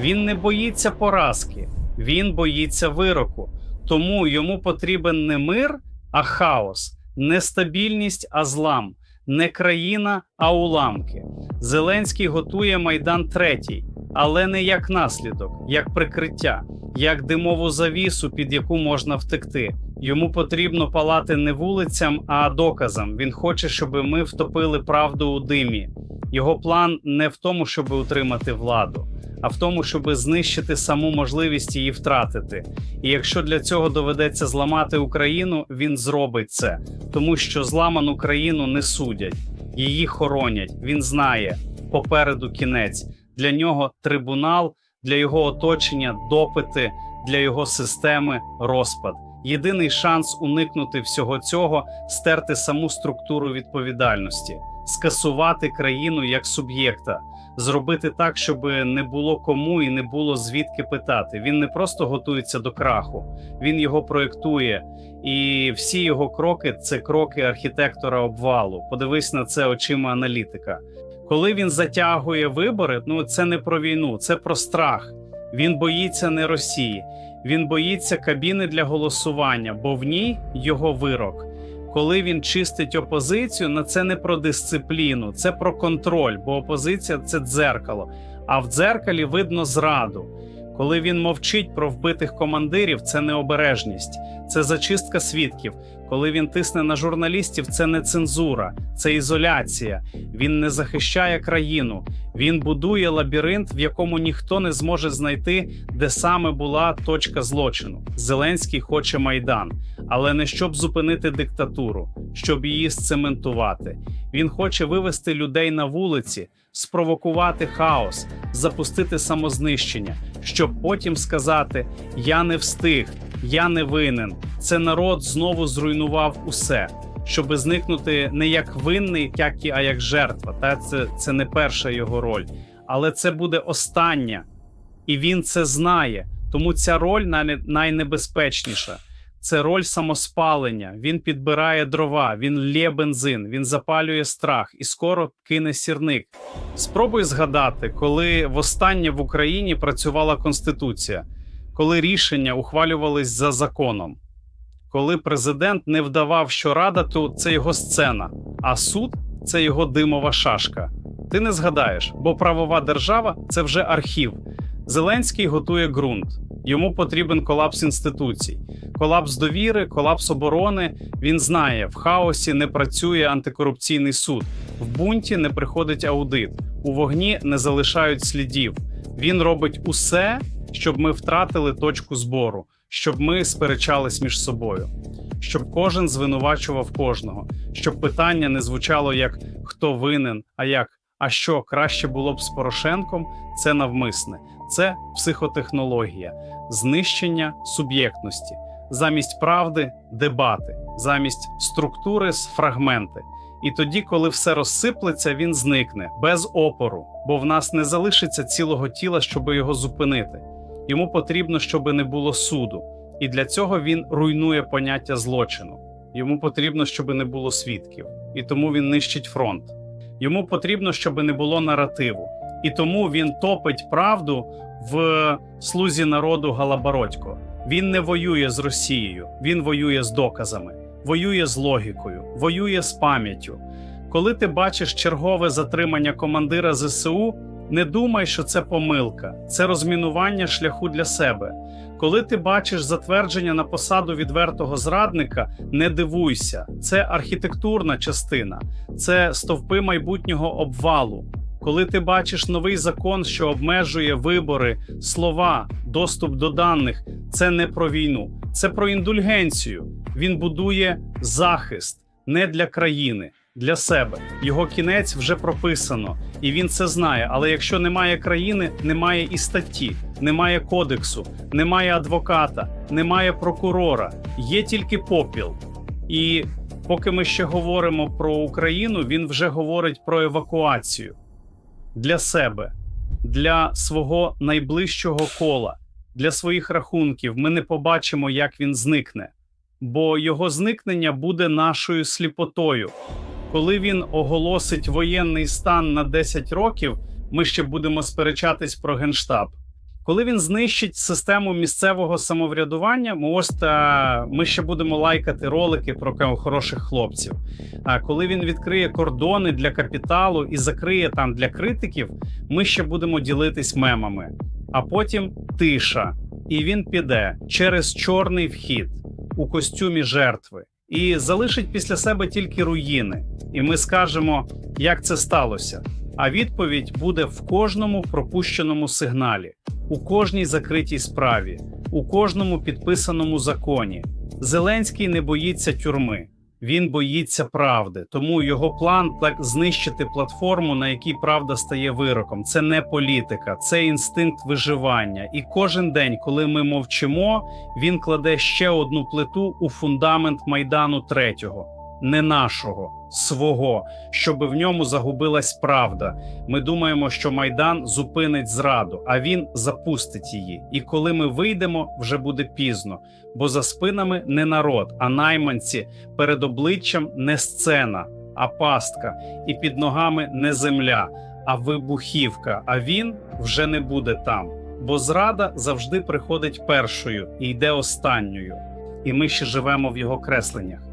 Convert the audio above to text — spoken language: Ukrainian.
Він не боїться поразки, він боїться вироку. Тому йому потрібен не мир, а хаос, не стабільність, а злам, не країна, а уламки. Зеленський готує Майдан третій, але не як наслідок, як прикриття, як димову завісу, під яку можна втекти. Йому потрібно палати не вулицям, а доказам. Він хоче, щоб ми втопили правду у димі. Його план не в тому, щоб утримати владу, а в тому, щоб знищити саму можливість її втратити. І якщо для цього доведеться зламати Україну, він зробить це, тому що зламану країну не судять, її хоронять. Він знає попереду кінець. Для нього трибунал, для його оточення допити, для його системи розпад. Єдиний шанс уникнути всього цього стерти саму структуру відповідальності, скасувати країну як суб'єкта, зробити так, щоб не було кому і не було звідки питати. Він не просто готується до краху, він його проєктує, і всі його кроки це кроки архітектора обвалу. Подивись на це очима аналітика. Коли він затягує вибори, ну це не про війну, це про страх. Він боїться не Росії, він боїться кабіни для голосування, бо в ній його вирок. Коли він чистить опозицію, на це не про дисципліну, це про контроль, бо опозиція це дзеркало. А в дзеркалі видно зраду. Коли він мовчить про вбитих командирів, це необережність, це зачистка свідків. Коли він тисне на журналістів, це не цензура, це ізоляція. Він не захищає країну. Він будує лабіринт, в якому ніхто не зможе знайти, де саме була точка злочину. Зеленський хоче майдан, але не щоб зупинити диктатуру, щоб її сцементувати. Він хоче вивести людей на вулиці, спровокувати хаос, запустити самознищення, щоб потім сказати: Я не встиг, я не винен. Це народ знову зруйнував усе. Щоби зникнути не як винний, як і, а як жертва. Та це, це не перша його роль, але це буде остання, і він це знає. Тому ця роль най- найнебезпечніша. Це роль самоспалення. Він підбирає дрова, він лє бензин, він запалює страх і скоро кине сірник. Спробуй згадати, коли востаннє в Україні працювала Конституція, коли рішення ухвалювались за законом, коли президент не вдавав, що рада, то це його сцена, а суд це його димова шашка. Ти не згадаєш, бо правова держава це вже архів. Зеленський готує ґрунт. Йому потрібен колапс інституцій, колапс довіри, колапс оборони. Він знає, в хаосі не працює антикорупційний суд, в бунті не приходить аудит, у вогні не залишають слідів. Він робить усе, щоб ми втратили точку збору, щоб ми сперечались між собою, щоб кожен звинувачував кожного, щоб питання не звучало як хто винен, а як а що краще було б з Порошенком. Це навмисне, це психотехнологія, знищення суб'єктності, замість правди дебати, замість структури з фрагменти. І тоді, коли все розсиплеться, він зникне без опору, бо в нас не залишиться цілого тіла, щоб його зупинити. Йому потрібно, щоб не було суду, і для цього він руйнує поняття злочину. Йому потрібно, щоб не було свідків, і тому він нищить фронт. Йому потрібно, щоб не було наративу, і тому він топить правду в слузі народу Галабородько. Він не воює з Росією, він воює з доказами, воює з логікою, воює з пам'яттю. Коли ти бачиш чергове затримання командира ЗСУ, не думай, що це помилка, це розмінування шляху для себе. Коли ти бачиш затвердження на посаду відвертого зрадника, не дивуйся, це архітектурна частина, це стовпи майбутнього обвалу. Коли ти бачиш новий закон, що обмежує вибори, слова, доступ до даних, це не про війну, це про індульгенцію. Він будує захист не для країни, для себе. Його кінець вже прописано, і він це знає. Але якщо немає країни, немає і статті, немає кодексу, немає адвоката, немає прокурора, є тільки попіл. І поки ми ще говоримо про Україну, він вже говорить про евакуацію для себе, для свого найближчого кола, для своїх рахунків. Ми не побачимо, як він зникне, бо його зникнення буде нашою сліпотою. Коли він оголосить воєнний стан на 10 років, ми ще будемо сперечатись про генштаб. Коли він знищить систему місцевого самоврядування, та ми ще будемо лайкати ролики про хороших хлопців. А коли він відкриє кордони для капіталу і закриє там для критиків, ми ще будемо ділитись мемами. А потім тиша, і він піде через чорний вхід у костюмі жертви і залишить після себе тільки руїни. І ми скажемо, як це сталося. А відповідь буде в кожному пропущеному сигналі, у кожній закритій справі, у кожному підписаному законі. Зеленський не боїться тюрми. Він боїться правди, тому його план пла- знищити платформу, на якій правда стає вироком. Це не політика, це інстинкт виживання. І кожен день, коли ми мовчимо, він кладе ще одну плиту у фундамент майдану третього, не нашого, свого, щоб в ньому загубилась правда. Ми думаємо, що майдан зупинить зраду, а він запустить її. І коли ми вийдемо, вже буде пізно, бо за спинами не народ, а найманці перед обличчям не сцена, а пастка, і під ногами не земля, а вибухівка. А він вже не буде там. Бо зрада завжди приходить першою і йде останньою. І ми ще живемо в його кресленнях.